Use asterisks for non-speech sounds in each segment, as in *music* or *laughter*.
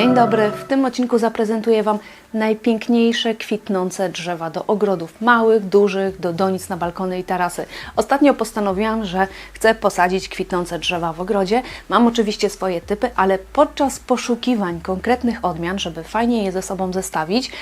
Dzień dobry, w tym odcinku zaprezentuję Wam najpiękniejsze kwitnące drzewa do ogrodów małych, dużych, do donic na balkony i tarasy. Ostatnio postanowiłam, że chcę posadzić kwitnące drzewa w ogrodzie. Mam oczywiście swoje typy, ale podczas poszukiwań konkretnych odmian, żeby fajnie je ze sobą zestawić,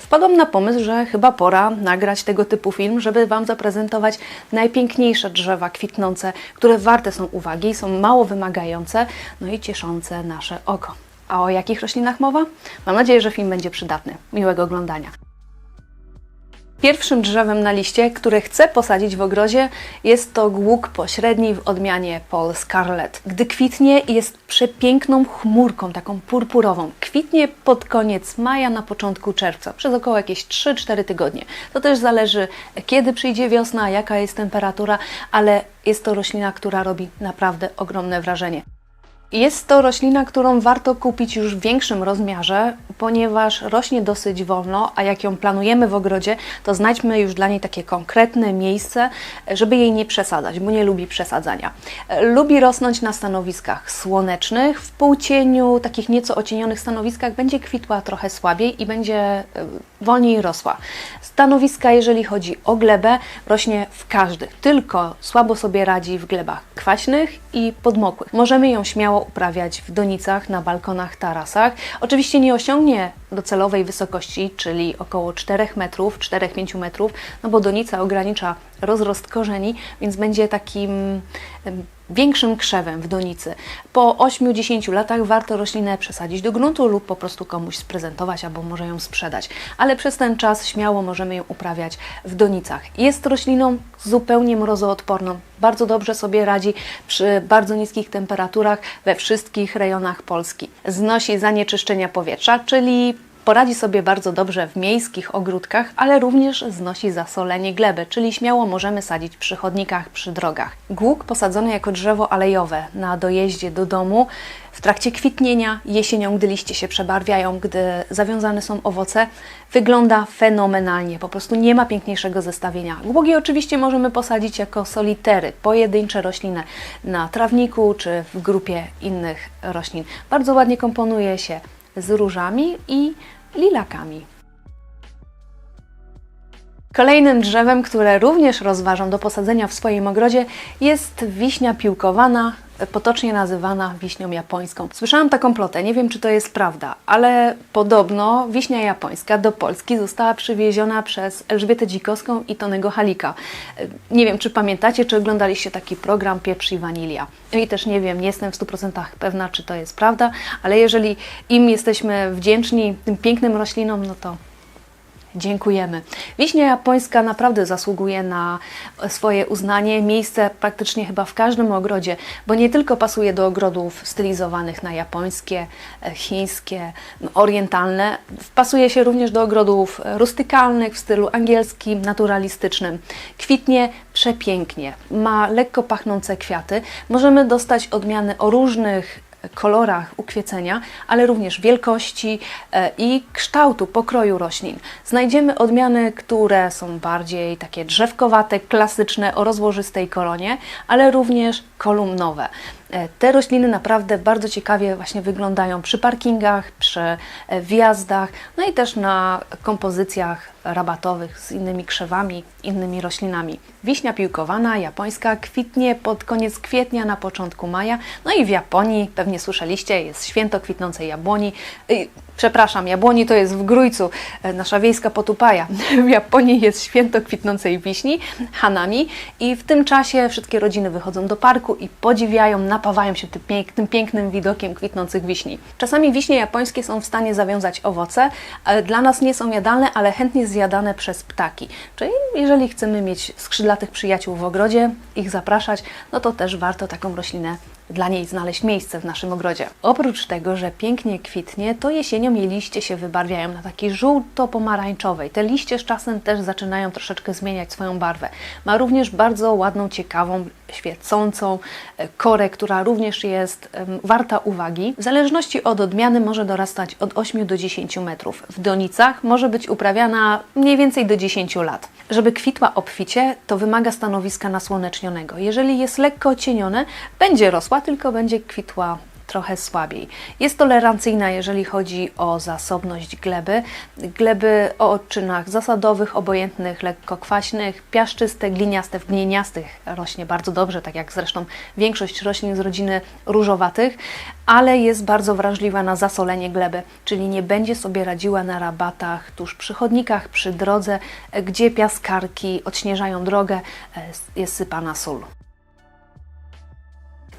wpadłam na pomysł, że chyba pora nagrać tego typu film, żeby Wam zaprezentować najpiękniejsze drzewa kwitnące, które warte są uwagi, są mało wymagające, no i cieszące nasze oko. A o jakich roślinach mowa? Mam nadzieję, że film będzie przydatny. Miłego oglądania. Pierwszym drzewem na liście, które chcę posadzić w ogrodzie, jest to głuk pośredni w odmianie Paul Scarlet. Gdy kwitnie, jest przepiękną chmurką, taką purpurową. Kwitnie pod koniec maja, na początku czerwca, przez około jakieś 3-4 tygodnie. To też zależy, kiedy przyjdzie wiosna, jaka jest temperatura, ale jest to roślina, która robi naprawdę ogromne wrażenie. Jest to roślina, którą warto kupić już w większym rozmiarze, ponieważ rośnie dosyć wolno, a jak ją planujemy w ogrodzie, to znajdźmy już dla niej takie konkretne miejsce, żeby jej nie przesadzać, bo nie lubi przesadzania. Lubi rosnąć na stanowiskach słonecznych, w półcieniu, takich nieco ocienionych stanowiskach będzie kwitła trochę słabiej i będzie e, wolniej rosła. Stanowiska, jeżeli chodzi o glebę, rośnie w każdych, tylko słabo sobie radzi w glebach kwaśnych i podmokłych. Możemy ją śmiało uprawiać w donicach, na balkonach, tarasach. Oczywiście nie osiągnie docelowej wysokości, czyli około 4 metrów, 4-5 metrów, no bo donica ogranicza rozrost korzeni, więc będzie takim większym krzewem w donicy. Po 8-10 latach warto roślinę przesadzić do gruntu lub po prostu komuś sprezentować albo może ją sprzedać. Ale przez ten czas śmiało możemy ją uprawiać w donicach. Jest rośliną zupełnie mrozoodporną. Bardzo dobrze sobie radzi przy bardzo niskich temperaturach we wszystkich rejonach Polski. Znosi zanieczyszczenia powietrza, czyli Poradzi sobie bardzo dobrze w miejskich ogródkach, ale również znosi zasolenie gleby, czyli śmiało możemy sadzić przy chodnikach, przy drogach. Głuk posadzony jako drzewo alejowe na dojeździe do domu w trakcie kwitnienia, jesienią, gdy liście się przebarwiają, gdy zawiązane są owoce, wygląda fenomenalnie. Po prostu nie ma piękniejszego zestawienia. Gługi oczywiście możemy posadzić jako solitery, pojedyncze rośliny na trawniku czy w grupie innych roślin. Bardzo ładnie komponuje się z różami i lilakami. Kolejnym drzewem, które również rozważam do posadzenia w swoim ogrodzie jest wiśnia piłkowana, potocznie nazywana wiśnią japońską. Słyszałam taką plotę, nie wiem czy to jest prawda, ale podobno wiśnia japońska do Polski została przywieziona przez Elżbietę Dzikowską i Tonego Halika. Nie wiem czy pamiętacie, czy oglądaliście taki program Pieprz i Wanilia. I też nie wiem, nie jestem w 100% pewna, czy to jest prawda, ale jeżeli im jesteśmy wdzięczni, tym pięknym roślinom, no to Dziękujemy. Wiśnia japońska naprawdę zasługuje na swoje uznanie, miejsce praktycznie chyba w każdym ogrodzie, bo nie tylko pasuje do ogrodów stylizowanych na japońskie, e, chińskie, orientalne, pasuje się również do ogrodów rustykalnych w stylu angielskim, naturalistycznym. Kwitnie przepięknie, ma lekko pachnące kwiaty. Możemy dostać odmiany o różnych kolorach ukwiecenia, ale również wielkości e, i kształtu, pokroju roślin. Znajdziemy odmiany, które są bardziej takie drzewkowate, klasyczne, o rozłożystej koronie, ale również kolumnowe. E, te rośliny naprawdę bardzo ciekawie właśnie wyglądają przy parkingach, przy e, wjazdach, no i też na kompozycjach rabatowych z innymi krzewami, innymi roślinami. Wiśnia piłkowana, japońska, kwitnie pod koniec kwietnia, na początku maja. No i w Japonii, pewnie słyszeliście, jest święto kwitnącej jabłoni. Przepraszam, jabłoni to jest w Grójcu, e, nasza wiejska potupaja. *laughs* W Japonii jest święto kwitnącej wiśni, hanami i w tym czasie wszystkie rodziny wychodzą do parku i podziwiają, napawają się tym, pięk tym pięknym widokiem kwitnących wiśni. Czasami wiśnie japońskie są w stanie zawiązać owoce, dla nas nie są jadalne, ale chętnie zjadane przez ptaki. Czyli jeżeli chcemy mieć skrzydlatych przyjaciół w ogrodzie, ich zapraszać, no to też warto taką roślinę dla niej znaleźć miejsce w naszym ogrodzie. Oprócz tego, że pięknie kwitnie, to jesienią jej liście się wybarwiają na takiej żółto-pomarańczowej. Te liście z czasem też zaczynają troszeczkę zmieniać swoją barwę. Ma również bardzo ładną, ciekawą, świecącą e, korę, która również jest warta uwagi. W zależności od odmiany może dorastać od 8 do 10 metrów. W donicach może być uprawiana mniej więcej do 10 lat. Żeby kwitła obficie, to wymaga stanowiska nasłonecznionego. Jeżeli jest lekko cienione, będzie rosła, tylko będzie kwitła trochę słabiej. Jest tolerancyjna, jeżeli chodzi o zasobność gleby. Gleby o odczynach zasadowych, obojętnych, lekko kwaśnych, piaszczyste, gliniaste, w gliniastych rośnie bardzo dobrze, tak jak zresztą większość roślin z rodziny różowatych, ale jest bardzo wrażliwa na zasolenie gleby, czyli nie będzie sobie radziła na rabatach tuż przy chodnikach, przy drodze, gdzie piaskarki odśnieżają drogę, jest sypana sól.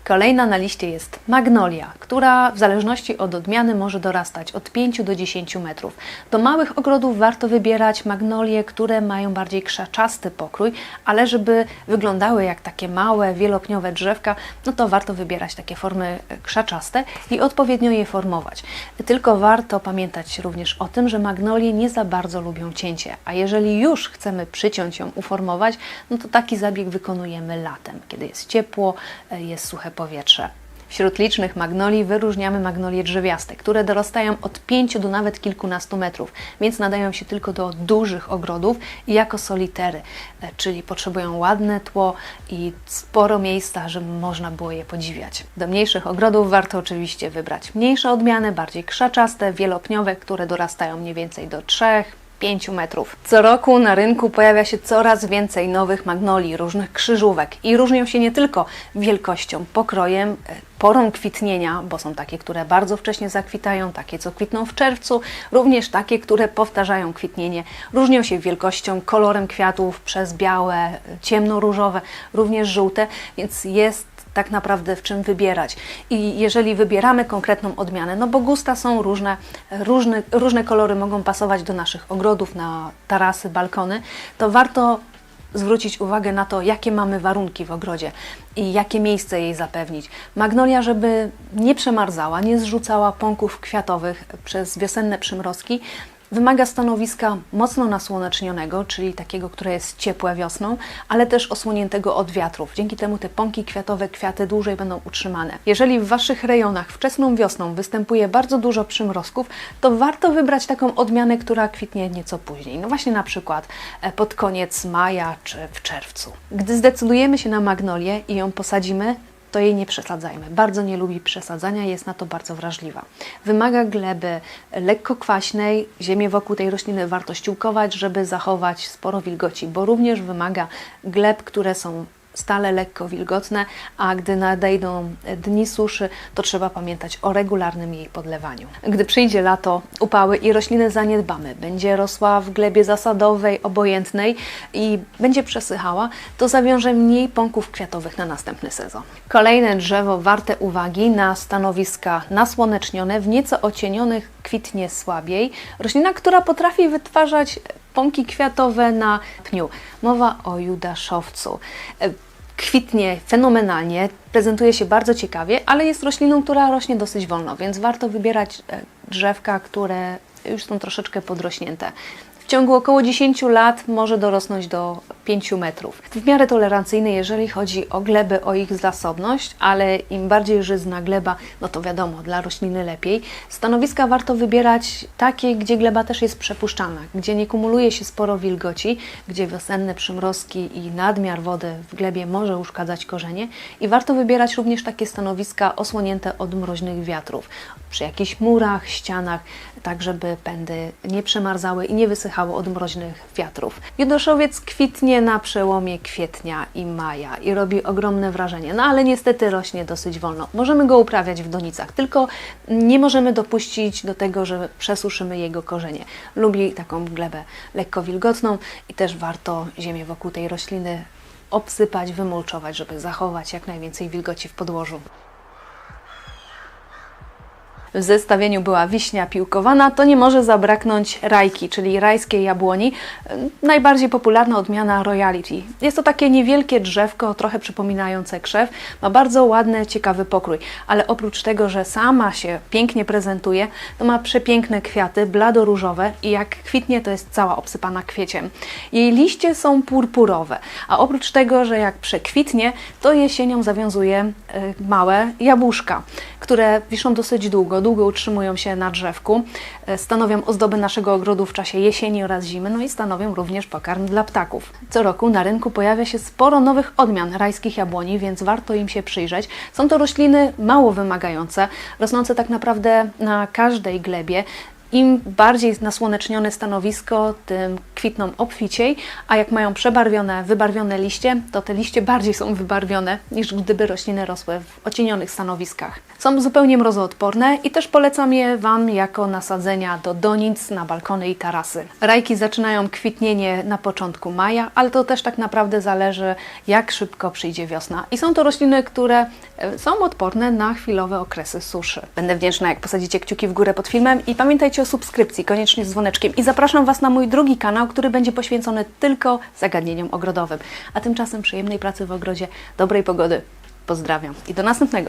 Kolejna na liście jest magnolia, która w zależności od odmiany może dorastać od 5 do 10 metrów. Do małych ogrodów warto wybierać magnolie, które mają bardziej krzaczasty pokrój, ale żeby wyglądały jak takie małe, wielopniowe drzewka, no to warto wybierać takie formy krzaczaste i odpowiednio je formować. Tylko warto pamiętać również o tym, że magnolie nie za bardzo lubią cięcie, a jeżeli już chcemy przyciąć ją, uformować, no to taki zabieg wykonujemy latem, kiedy jest ciepło, jest suche powietrze. Wśród licznych magnolii wyróżniamy magnolie drzewiaste, które dorastają od 5 do nawet kilkunastu metrów, więc nadają się tylko do dużych ogrodów i jako solitery, e, czyli potrzebują ładne tło i sporo miejsca, żeby można było je podziwiać. Do mniejszych ogrodów warto oczywiście wybrać mniejsze odmiany, bardziej krzaczaste, wielopniowe, które dorastają mniej więcej do 3, 5 metrów. Co roku na rynku pojawia się coraz więcej nowych magnolii, różnych krzyżówek i różnią się nie tylko wielkością, pokrojem, e, porą kwitnienia, bo są takie, które bardzo wcześnie zakwitają, takie, co kwitną w czerwcu, również takie, które powtarzają kwitnienie. Różnią się wielkością, kolorem kwiatów przez białe, e, ciemnoróżowe, również żółte, więc jest tak naprawdę w czym wybierać. I jeżeli wybieramy konkretną odmianę, no bo gusta są różne, różne, różne kolory mogą pasować do naszych ogrodów, na tarasy, balkony, to warto zwrócić uwagę na to, jakie mamy warunki w ogrodzie i jakie miejsce jej zapewnić. Magnolia, żeby nie przemarzała, nie zrzucała pąków kwiatowych przez wiosenne przymrozki, Wymaga stanowiska mocno nasłonecznionego, czyli takiego, które jest ciepłe wiosną, ale też osłoniętego od wiatrów. Dzięki temu te pąki kwiatowe, kwiaty dłużej będą utrzymane. Jeżeli w Waszych rejonach wczesną wiosną występuje bardzo dużo przymrozków, to warto wybrać taką odmianę, która kwitnie nieco później. No właśnie na przykład e, pod koniec maja czy w czerwcu. Gdy zdecydujemy się na magnolię i ją posadzimy, to jej nie przesadzajmy. Bardzo nie lubi przesadzania, jest na to bardzo wrażliwa. Wymaga gleby lekko kwaśnej, ziemię wokół tej rośliny warto ściółkować, żeby zachować sporo wilgoci, bo również wymaga gleb, które są stale lekko wilgotne, a gdy nadejdą dni suszy, to trzeba pamiętać o regularnym jej podlewaniu. Gdy przyjdzie lato, upały i rośliny zaniedbamy, będzie rosła w glebie zasadowej, obojętnej i będzie przesychała, to zawiąże mniej pąków kwiatowych na następny sezon. Kolejne drzewo warte uwagi na stanowiska nasłonecznione, w nieco ocienionych kwitnie słabiej. Roślina, która potrafi wytwarzać pąki kwiatowe na pniu. Mowa o judaszowcu kwitnie fenomenalnie, prezentuje się bardzo ciekawie, ale jest rośliną, która rośnie dosyć wolno, więc warto wybierać e, drzewka, które już są troszeczkę podrośnięte. W ciągu około 10 lat może dorosnąć do 5 metrów. W miarę tolerancyjny, jeżeli chodzi o gleby, o ich zasobność, ale im bardziej żyzna gleba, no to wiadomo, dla rośliny lepiej. Stanowiska warto wybierać takie, gdzie gleba też jest przepuszczana, gdzie nie kumuluje się sporo wilgoci, gdzie wiosenne przymrozki i nadmiar wody w glebie może uszkadzać korzenie i warto wybierać również takie stanowiska osłonięte od mroźnych wiatrów, przy jakichś murach, ścianach, tak żeby pędy nie przemarzały i nie wysychały od mroźnych wiatrów. Judoszowiec kwitnie na przełomie kwietnia i maja i robi ogromne wrażenie, no ale niestety rośnie dosyć wolno. Możemy go uprawiać w donicach, tylko nie możemy dopuścić do tego, że przesuszymy jego korzenie. Lubi taką glebę lekko wilgotną i też warto ziemię wokół tej rośliny obsypać, wymulczować, żeby zachować jak najwięcej wilgoci w podłożu w zestawieniu była wiśnia piłkowana, to nie może zabraknąć rajki, czyli rajskiej jabłoni, najbardziej popularna odmiana Royalty. Jest to takie niewielkie drzewko, trochę przypominające krzew, ma bardzo ładny, ciekawy pokrój, ale oprócz tego, że sama się pięknie prezentuje, to ma przepiękne kwiaty, blado-różowe i jak kwitnie, to jest cała obsypana kwieciem. Jej liście są purpurowe, a oprócz tego, że jak przekwitnie, to jesienią zawiązuje e, małe jabłuszka, które wiszą dosyć długo, długo utrzymują się na drzewku, e, stanowią ozdoby naszego ogrodu w czasie jesieni oraz zimy, no i stanowią również pokarm dla ptaków. Co roku na rynku pojawia się sporo nowych odmian rajskich jabłoni, więc warto im się przyjrzeć. Są to rośliny mało wymagające, rosnące tak naprawdę na każdej glebie. Im bardziej nasłonecznione stanowisko, tym kwitną obficiej, a jak mają przebarwione, wybarwione liście, to te liście bardziej są wybarwione niż gdyby rośliny rosły w ocienionych stanowiskach. Są zupełnie mrozoodporne i też polecam je Wam jako nasadzenia do donic na balkony i tarasy. Rajki zaczynają kwitnienie na początku maja, ale to też tak naprawdę zależy jak szybko przyjdzie wiosna. I są to rośliny, które e, są odporne na chwilowe okresy suszy. Będę wdzięczna jak posadzicie kciuki w górę pod filmem i pamiętajcie o subskrypcji, koniecznie z dzwoneczkiem. I zapraszam Was na mój drugi kanał, który będzie poświęcony tylko zagadnieniom ogrodowym. A tymczasem przyjemnej pracy w ogrodzie, dobrej pogody. Pozdrawiam i do następnego.